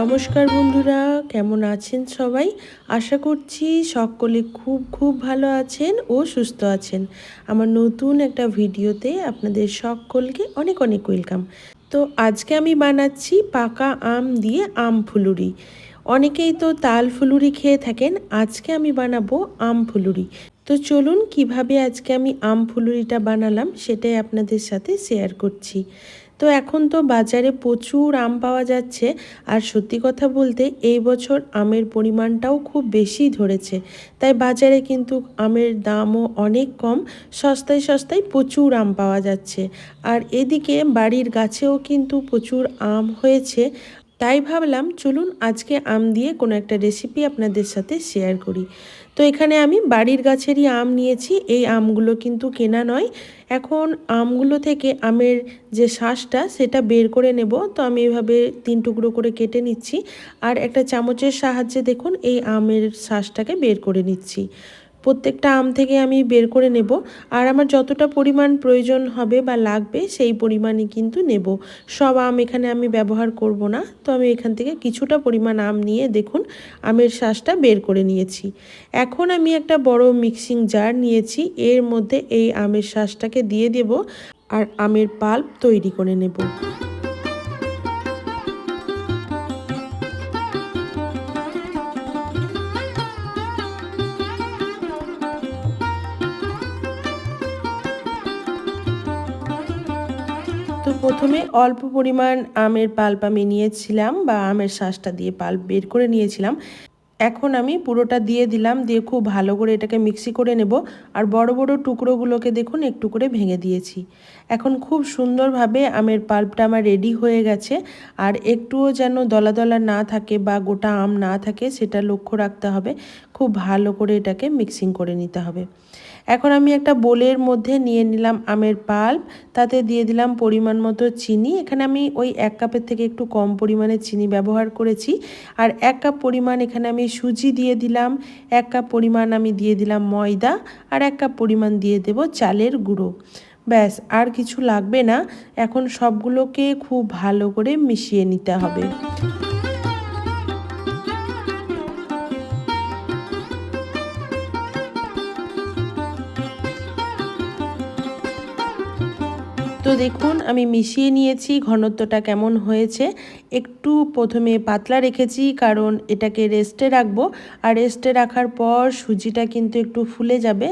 নমস্কার বন্ধুরা, কেমন আছেন সবাই? আশা করছি সকলে খুব খুব ভালো আছেন ও সুস্থ আছেন। আমার নতুন একটা ভিডিওতে আপনাদের সকলকে অনেক অনেক ওয়েলকাম। তো আজকে আমি বানাচ্ছি পাকা আম দিয়ে আম ফুলুরি। অনেকেই তো তাল ফুলুরি খেয়ে থাকেন, আজকে আমি বানাবো আম ফুলুরি। তো চলুন কীভাবে আজকে আমি আম ফুলুরিটা বানালাম সেটাই আপনাদের সাথে শেয়ার করছি। তো এখন তো বাজারে প্রচুর আম পাওয়া যাচ্ছে আর সত্যি কথা বলতে এই বছর আমের পরিমাণটাও খুব বেশি ধরেছে। তাই বাজারে কিন্তু আমের দামও অনেক কম, সস্তায় সস্তায় প্রচুর আম পাওয়া যাচ্ছে। আর এদিকে বাড়ির গাছেও কিন্তু প্রচুর আম হয়েছে। তাই ভাবলাম চলুন আজকে আম দিয়ে কোনো একটা রেসিপি আপনাদের সাথে শেয়ার করি। তো এখানে আমি বাড়ির গাছেরই আম নিয়েছি। এই আমগুলো কিন্তু কেনা নয়। এখন আমগুলো থেকে আমের যে শ্বাসটা সেটা বের করে নেব। তো আমি এভাবে তিন টুকরো করে কেটে নিচ্ছি। আর একটা চামচের সাহায্যে দেখুন, এই আমের শ্বাসটাকে বের করে নিচ্ছি। প্রত্যেকটা আম থেকে আমি বের করে নেব। আর আমার যতটা পরিমাণ প্রয়োজন হবে বা লাগবে, সেই পরিমাণই কিন্তু নেব। সব আম এখানে আমি ব্যবহার করব না। তো আমি এখান থেকে কিছুটা পরিমাণ আম নিয়ে দেখুন, আমের শ্বাসটা বের করে নিয়েছি। এখন আমি একটা বড় মিক্সিং জার নিয়েছি। এর মধ্যে এই আমের শ্বাসটাকে দিয়ে দেব আর আমের পাল্প তৈরি করে নেব। প্রথমে অল্প পরিমাণ আমের পাল্প আমি নিয়েছিলাম বা আমের শ্বাসটা দিয়ে পাল্প বের করে নিয়েছিলাম। এখন আমি পুরোটা দিয়ে দিলাম, দিয়ে খুব ভালো করে এটাকে মিক্সি করে নেব। আর বড় বড় টুকরোগুলোকে দেখুন, একটু করে ভেঙে দিয়েছি। এখন খুব সুন্দরভাবে আমের পাল্পটা আমার রেডি হয়ে গেছে। আর একটুও যেন দলা দলা না থাকে বা গোটা আম না থাকে, সেটা লক্ষ্য রাখতে হবে। খুব ভালো করে এটাকে মিক্সিং করে নিতে হবে। এখন আমি একটা বোলের মধ্যে নিয়ে নিলাম আমের পাল্প, তাতে দিয়ে দিলাম পরিমাণ মতো চিনি। এখানে আমি ওই এক কাপের থেকে একটু কম পরিমাণে চিনি ব্যবহার করেছি। আর এক কাপ পরিমাণ এখানে আমি সুজি দিয়ে দিলাম, এক কাপ পরিমাণ আমি দিয়ে দিলাম ময়দা, আর এক কাপ পরিমাণ দিয়ে দেব চালের গুঁড়ো। ব্যাস, আর কিছু লাগবে না। এখন সবগুলোকে খুব ভালো করে মিশিয়ে নিতে হবে। তো দেখুন, আমি মিশিয়ে নিয়েছি, ঘনত্বটা কেমন হয়েছে। একটু প্রথমে পাতলা রেখেছি, কারণ এটাকে রেস্টে রাখব। আর রেস্টে রাখার পর সুজিটা কিন্তু একটু ফুলে যাবে।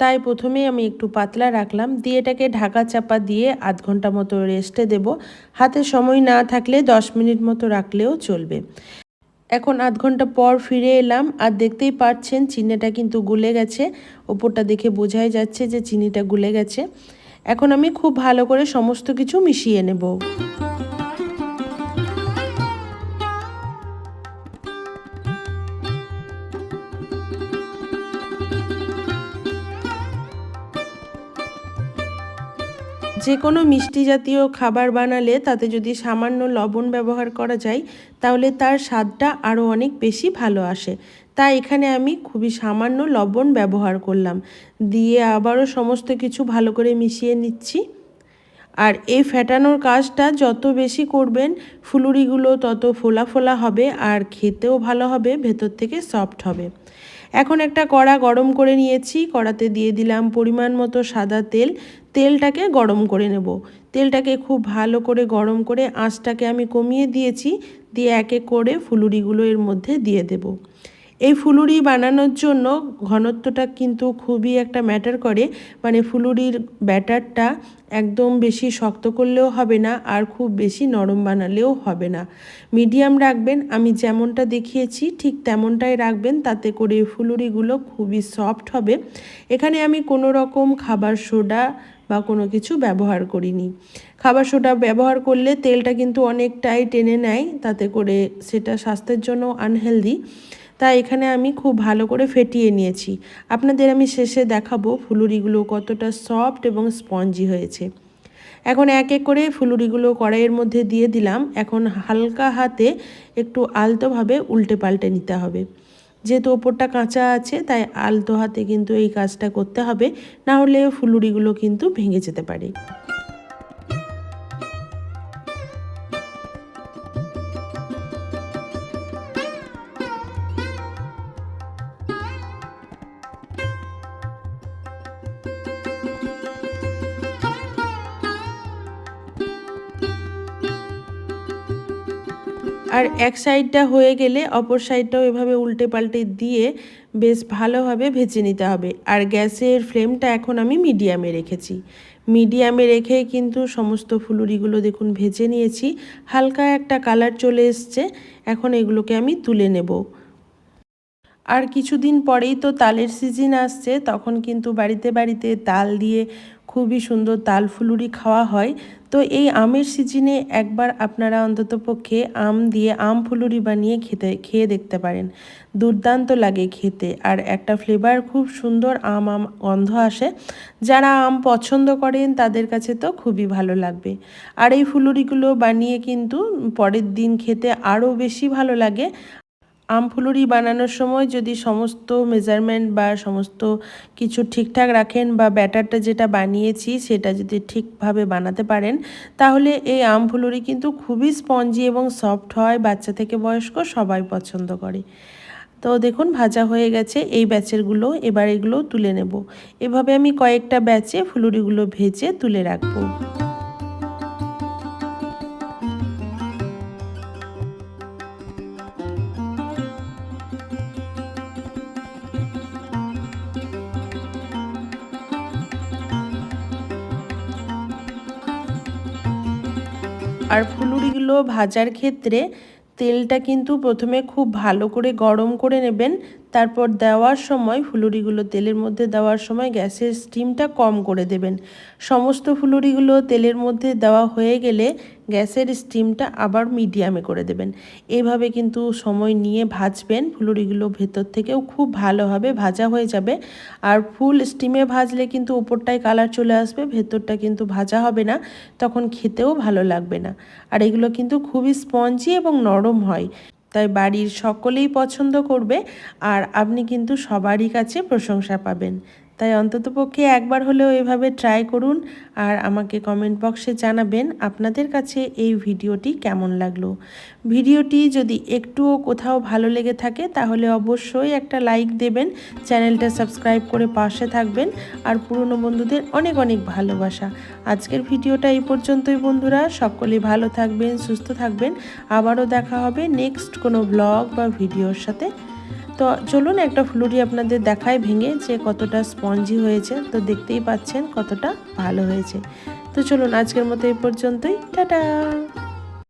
তাই প্রথমে আমি একটু পাতলা রাখলাম। দিয়ে এটাকে ঢাকা চাপা দিয়ে আধ ঘণ্টা মতো রেস্টে দেব। হাতে সময় না থাকলে দশ মিনিট মতো রাখলেও চলবে। এখন আধ ঘণ্টা পর ফিরে এলাম। আর দেখতেই পাচ্ছেন, চিনিটা কিন্তু গুলে গেছে। ওপরটা দেখে বোঝাই যাচ্ছে যে চিনিটা গুলে গেছে। এখন আমি খুব ভালো করে সমস্ত কিছু মিশিয়ে নেব। যে কোনো মিষ্টি জাতীয় খাবার বানালে তাতে যদি সামান্য লবণ ব্যবহার করা যায়, তাহলে তার স্বাদটা আরও অনেক বেশি ভালো আসে। তাই এখানে আমি খুবই সামান্য লবণ ব্যবহার করলাম। দিয়ে আবারও সমস্ত কিছু ভালো করে মিশিয়ে নিচ্ছি। আর এই ফেটানোর কাজটা যত বেশি করবেন, ফুলুরিগুলো তত ফোলা ফোলা হবে আর খেতেও ভালো হবে, ভেতর থেকে সফট হবে। এখন একটা কড়া গরম করে নিয়েছি। কড়াতে দিয়ে দিলাম পরিমাণ মতো সাদা তেল। তেলটাকে গরম করে নেব। তেলটাকে খুব ভালো করে গরম করে আঁচটাকে আমি কমিয়ে দিয়েছি। দিয়ে একে করে ফুলুরিগুলো এর মধ্যে দিয়ে দেব। এই ফুলুরি বানানোর জন্য ঘনত্বটা কিন্তু খুবই একটা ম্যাটার করে। মানে ফুলুরির ব্যাটারটা একদম বেশি শক্ত করলেও হবে না আর খুব বেশি নরম বানালেও হবে না। মিডিয়াম রাখবেন, আমি যেমনটা দেখিয়েছি ঠিক তেমনটাই রাখবেন, তাতে করে ফুলুরিগুলো খুবই সফট হবে। এখানে আমি কোনো রকম খাবার সোডা বা কোনো কিছু ব্যবহার করিনি। খাবার সোডা ব্যবহার করলে তেলটা কিন্তু অনেকটাই টেনে নেয়, তাতে করে সেটা স্বাস্থ্যের জন্য আনহেলদি তাই এখানে আমি খুব ভালো করে ফেটিয়ে নিয়েছি। আপনাদের আমি শেষে দেখাবো ফুলুরিগুলো কতটা সফট এবং স্পঞ্জি হয়েছে। এখন এক এক করে ফুলুরিগুলো কড়াইয়ের মধ্যে দিয়ে দিলাম। এখন হালকা হাতে একটু আলতোভাবে উল্টে পাল্টে নিতে হবে। যেহেতু ওপরটা কাঁচা আছে, তাই আলতো হাতে কিন্তু এই কাজটা করতে হবে। না হলে ফুলুরিগুলো কিন্তু ভেঙে যেতে পারে। আর এক সাইডটা হয়ে গেলে অপর সাইডটাও এভাবে উল্টে পাল্টে দিয়ে বেশ ভালোভাবে ভেজে নিতে হবে। আর গ্যাসের ফ্লেমটা এখন আমি মিডিয়ামে রেখেছি। মিডিয়ামে রেখে কিন্তু সমস্ত ফুলুরিগুলো দেখুন ভেজে নিয়েছি। হালকা একটা কালার চলে এসছে। এখন এগুলোকে আমি তুলে নেব। আর কিছুদিন পরেই তো তালের সিজন আসছে, তখন কিন্তু বাড়িতে বাড়িতে তাল দিয়ে খুবই সুন্দর তাল ফুলুরি খাওয়া হয়। তো এই আমের সিজনে একবার আপনারা অন্তত পক্ষে আম দিয়ে আম ফুলুরি বানিয়ে খেতে, খেয়ে দেখতে পারেন। দুর্দান্ত লাগে খেতে আর একটা ফ্লেভার খুব সুন্দর আম আম গন্ধ আসে। যারা আম পছন্দ করেন তাদের কাছে তো খুবই ভালো লাগবে। আর এই ফুলুরিগুলো বানিয়ে কিন্তু পরের দিন খেতে আরও বেশি ভালো লাগে। আমফুলুরি বানানোর সময় যদি সমস্ত মেজারমেন্ট বা সমস্ত কিছু ঠিকঠাক রাখেন বা ব্যাটারটা যেটা বানিয়েছি সেটা যদি ঠিকভাবে বানাতে পারেন, তাহলে এই আমফুলুরি কিন্তু খুবই স্পঞ্জি এবং সফট হয়, বাচ্চা থেকে বয়স্ক সবাই পছন্দ করে। তো দেখুন, ভাজা হয়ে গেছে, এই ব্যাচেরগুলো এবার এগুলো তুলে নেব। এভাবে আমি কয়েকটা ব্যাচে ফুলুরিগুলো ভেজে তুলে রাখব। আর ফুলুরিগুলো ভাজার ক্ষেত্রে তেলটা কিন্তু প্রথমে খুব ভালো করে গরম করে নেবেন। তারপর দেওয়ার সময় ফুলুরিগুলো তেলের মধ্যে দেওয়ার সময় গ্যাসের স্টিমটা কম করে দেবেন। সমস্ত ফুলুরিগুলো তেলের মধ্যে দেওয়া হয়ে গেলে গ্যাসের স্টিমটা আবার মিডিয়ামে করে দেবেন। এইভাবে কিন্তু সময় নিয়ে ভাজবেন। ফুলুরিগুলো ভেতর থেকেও খুব ভালোভাবে ভাজা হয়ে যাবে। আর ফুল স্টিমে ভাজলে কিন্তু উপরটায় কালার চলে আসবে, ভেতরটা কিন্তু ভাজা হবে না, তখন খেতেও ভালো লাগবে না। আর এগুলো কিন্তু খুবই স্পঞ্জি এবং নরম হয়। তাই বাড়ির সকলেই পছন্দ করবে আর আপনি কিন্তু সবারই কাছে প্রশংসা পাবেন। তাই অন্ততপক্ষে একবার হলেও এভাবে ট্রাই করুন আর আমাকে কমেন্ট বক্সে জানাবেন আপনাদের কাছে এই ভিডিওটি কেমন লাগল। ভিডিওটি যদি একটুও কোথাও ভালো লেগে থাকে তাহলে অবশ্যই একটা লাইক দেবেন, চ্যানেলটা সাবস্ক্রাইব করে পাশে থাকবেন আর পুরনো বন্ধুদের অনেক অনেক ভালোবাসা। আজকের ভিডিওটা এই পর্যন্তই বন্ধুরা, সকলে ভালো থাকবেন, সুস্থ থাকবেন। আবারও দেখা হবে নেক্সট কোনো ব্লগ বা ভিডিওর সাথে। তো চলুন একটা ফুলুরি আপনাদের দেখায় ভেঙে যে কতটা স্পঞ্জি হয়েছে। তো দেখতেই পাচ্ছেন কতটা ভালো হয়েছে। তো চলুন আজকের মতো এই পর্যন্তই। টাটা!